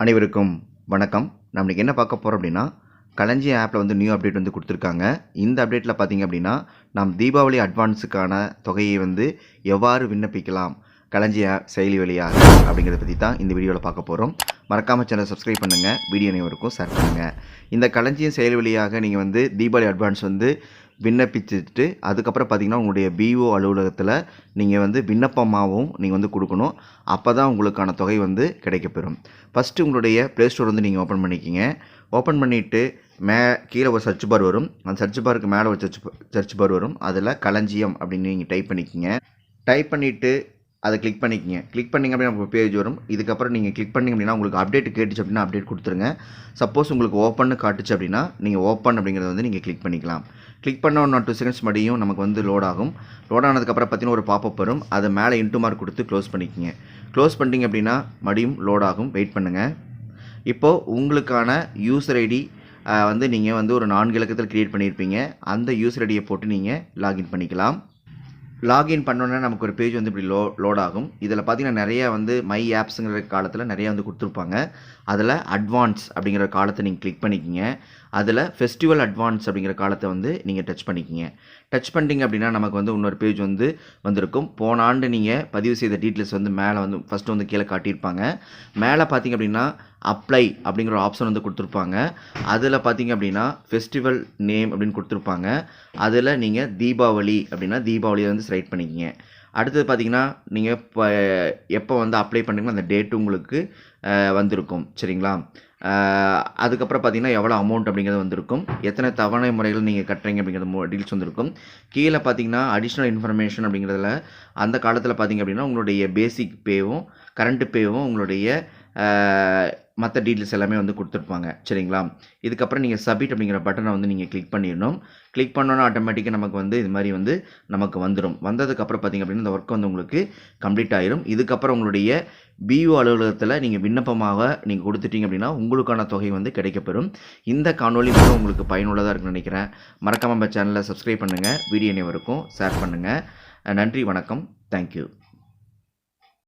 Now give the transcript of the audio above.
அனைவருக்கும் வணக்கம். நம்ம இன்றைக்கி என்ன பார்க்க போகிறோம் அப்படின்னா களஞ்சி ஆப்பில் வந்து நியூ அப்டேட் வந்து கொடுத்துருக்காங்க. இந்த அப்டேட்டில் பார்த்தீங்க அப்படின்னா நாம் தீபாவளி அட்வான்ஸுக்கான தொகையை வந்து எவ்வாறு விண்ணப்பிக்கலாம் களஞ்சிய செயலி வழியாக அப்படிங்கிறத பற்றி தான் இந்த வீடியோவில் பார்க்க போகிறோம் மறக்காமல் சேனல் சப்ஸ்கிரைப் பண்ணுங்கள் வீடியோ அனைவருக்கும் ஷேர் பண்ணுங்கள் இந்த களஞ்சியம் செயலி வழியாக நீங்கள் வந்து தீபாவளி அட்வான்ஸ் வந்து விண்ணப்பிச்சுட்டு அதுக்கப்புறம் பார்த்திங்கன்னா உங்களுடைய பிஓ அலுவலகத்தில் நீங்கள் வந்து விண்ணப்பமாகவும் நீங்கள் வந்து கொடுக்கணும். அப்போ தான் உங்களுக்கான தொகை வந்து கிடைக்கப்பெறும். ஃபஸ்ட்டு உங்களுடைய ப்ளே ஸ்டோர் வந்து நீங்கள் ஓப்பன் பண்ணிக்கிங்க. ஓப்பன் பண்ணிவிட்டு மே கீழே ஒரு சர்ச் பார் வரும். அந்த சர்ச் பாருக்கு மேலே ஒரு சர்ச் சர்ச் பார் வரும். அதில் களஞ்சியம் அப்படின்னு நீங்கள் டைப் பண்ணிக்கிங்க. டைப் பண்ணிவிட்டு அதை கிளிக் பண்ணிக்கங்க. கிளிக் பண்ணிங்க அப்படின்னா நமக்கு பேஜ் வரும். இதுக்கப்புறம் நீங்கள் கிளிக் பண்ணிங்க அப்படின்னா உங்களுக்கு அப்டேட் கேட்டுச்சு அப்படின்னா அப்டேட் கொடுத்துருங்க. சப்போஸ் உங்களுக்கு ஓப்பன் காட்டுச்சு அப்படின்னா நீங்கள் ஓப்பன் அப்படிங்கிறத வந்து நீங்கள் கிளிக் பண்ணிக்கலாம். கிளிக் பண்ண ஒன் டூ செகண்ட்ஸ் மடியும் நமக்கு வந்து லோட் ஆகும். லோட் ஆனதுக்கப்புறம் பார்த்தீங்கன்னா ஒரு பாப்பப் வரும். அதை மேலே இன்ட்டு மார்க் கொடுத்து க்ளோஸ் பண்ணிக்கங்க. க்ளோஸ் பண்ணிட்டீங்க அப்படின்னா மடியும் லோட் ஆகும். வெயிட் பண்ணுங்கள் இப்போது உங்களுக்கான யூசர் ஐடி வந்து நீங்கள் வந்து ஒரு நான்கு இலக்கத்தில் க்ரியேட் பண்ணியிருப்பீங்க. அந்த யூசர் ஐடியை போட்டு நீங்கள் லாகின் பண்ணிக்கலாம். லாகின் பண்ணோன்னே நமக்கு ஒரு பேஜ் வந்து இப்படி லோ லோட் ஆகும். இதில் பார்த்தீங்கன்னா நிறைய வந்து மை ஆப்ஸுங்கிற காலத்தில் நிறைய வந்து கொடுத்துருப்பாங்க. அதில் அட்வான்ஸ் அப்படிங்கிற காலத்தை நீங்கள் கிளிக் பண்ணிக்கிங்க. அதில் ஃபெஸ்டிவல் அட்வான்ஸ் அப்படிங்கிற காலத்தை வந்து நீங்கள் டச் பண்ணிக்கிங்க. டச் பண்ணிட்டீங்க அப்படின்னா நமக்கு வந்து இன்னொரு பேஜ் வந்து வந்திருக்கும். போன ஆண்டு நீங்கள் பதிவு செய்த டீட்டெயில்ஸ் வந்து மேலே வந்து ஃபஸ்ட்டு வந்து கீழே காட்டியிருப்பாங்க. மேலே பார்த்தீங்க அப்படின்னா அப்ளை அப்படிங்கிற ஆப்ஷன் வந்து கொடுத்துருப்பாங்க. அதில் பார்த்தீங்க அப்படின்னா ஃபெஸ்டிவல் நேம் அப்படின்னு கொடுத்துருப்பாங்க. அதில் நீங்கள் தீபாவளி அப்படின்னா தீபாவளியை வந்து செலக்ட் பண்ணிக்கிங்க. அடுத்தது பார்த்தீங்கன்னா நீங்கள் இப்போ எப்போ வந்து அப்ளை பண்ணுறீங்களோ அந்த டேட்டு உங்களுக்கு வந்திருக்கும். சரிங்களா? அதுக்கப்புறம் பார்த்தீங்கன்னா எவ்வளோ அமௌண்ட் அப்படிங்கிறது வந்திருக்கும். எத்தனை தவணை முறைகள் நீங்கள் கட்டுறீங்க அப்படிங்கிறது டீல்ஸ் வந்திருக்கும். கீழே பார்த்தீங்கன்னா அடிஷ்னல் இன்ஃபர்மேஷன் அப்படிங்கிறதுல அந்த காலத்தில் பார்த்தீங்க அப்படின்னா உங்களுடைய பேசிக் பேவும் கரண்ட் பேவும் உங்களுடைய மற்ற டீட்டெயில்ஸ் எல்லாமே வந்து கொடுத்துருப்பாங்க. சரிங்களா? இதுக்கப்புறம் நீங்கள் சப்மிட் அப்படிங்கிற பட்டனை வந்து நீங்கள் கிளிக் பண்ணிடணும். கிளிக் பண்ணோன்னா ஆட்டோமேட்டிக்காக நமக்கு வந்து இது மாதிரி வந்து நமக்கு வந்துடும் வந்ததுக்கப்புறம் பார்த்தீங்க அப்படின்னா இந்த ஒர்க் வந்து உங்களுக்கு கம்ப்ளீட் ஆயிரும். இதுக்கப்புறம் உங்களுடைய பிஓ அலுவலகத்தில் நீங்கள் விண்ணப்பமாக நீங்கள் கொடுத்துட்டீங்க அப்படின்னா உங்களுக்கான தொகை வந்து கிடைக்கப்பெறும். இந்த காணொலி மூலம் உங்களுக்கு பயனுள்ளதாக இருக்குன்னு நினைக்கிறேன். மறக்காமல் நம்ம சேனலை சப்ஸ்கிரைப் பண்ணுங்கள் வீடியோ அனைவருக்கும் ஷேர் பண்ணுங்கள் நன்றி வணக்கம். தேங்க்யூ